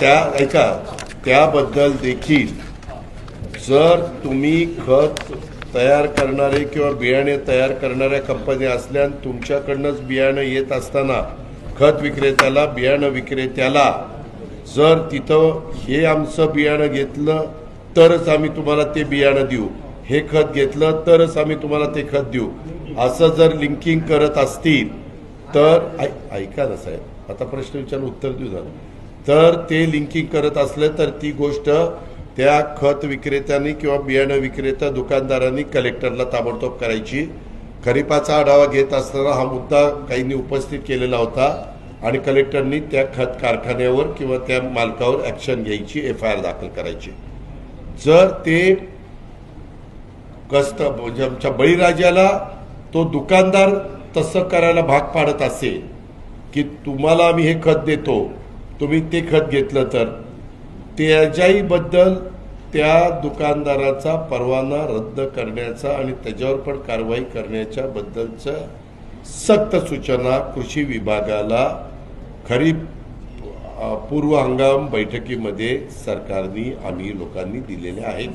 त्या ऐका त्याबद्दल देखील जर तुम्ही खत तयार करणारे किंवा बियाणे तयार करणाऱ्या कंपन्या असल्या तुमच्याकडनंच बियाणं येत असताना खत विक्रेत्याला बियाणं विक्रेत्याला जर तिथं हे आमचं बियाणं घेतलं तरच आम्ही तुम्हाला ते बियाणं देऊ. हे खत घेतलं तरच आम्ही तुम्हाला ते खत देऊ. असं जर लिंकिंग करत असतील तर ऐका ना साहेब. आता प्रश्न विचारून उत्तर देऊ झालं. तर ते लिंकिंग करत असलं तर ती गोष्ट त्या खत विक्रेत्यांनी किंवा बियाणं विक्रेता दुकानदारांनी कलेक्टरला ताबडतोब करायची. खरीपाचा आढावा घेत असताना हा मुद्दा काहींनी उपस्थित केलेला होता आणि कलेक्टरनी त्या खत कारखान्यावर किंवा त्या मालकावर ऍक्शन घ्यायची एफ आय आर दाखल करायची. जर ते कस्त म्हणजे आमच्या बळीराजाला तो दुकानदार तसं करायला भाग पाडत असेल की तुम्हाला आम्ही हे खत देतो तुम्ही ते खत घेतलं तर. त्याच्याहीबद्दल त्या दुकानदाराचा परवाना रद्द करण्याचा आणि त्याच्यावर पण कारवाई करण्याच्या बद्दलचं सक्त सूचना कृषी विभागाला खरीप पूर्व हंगाम बैठकीमध्ये सरकारनी आम्ही लोकांनी दिलेल्या आहेत.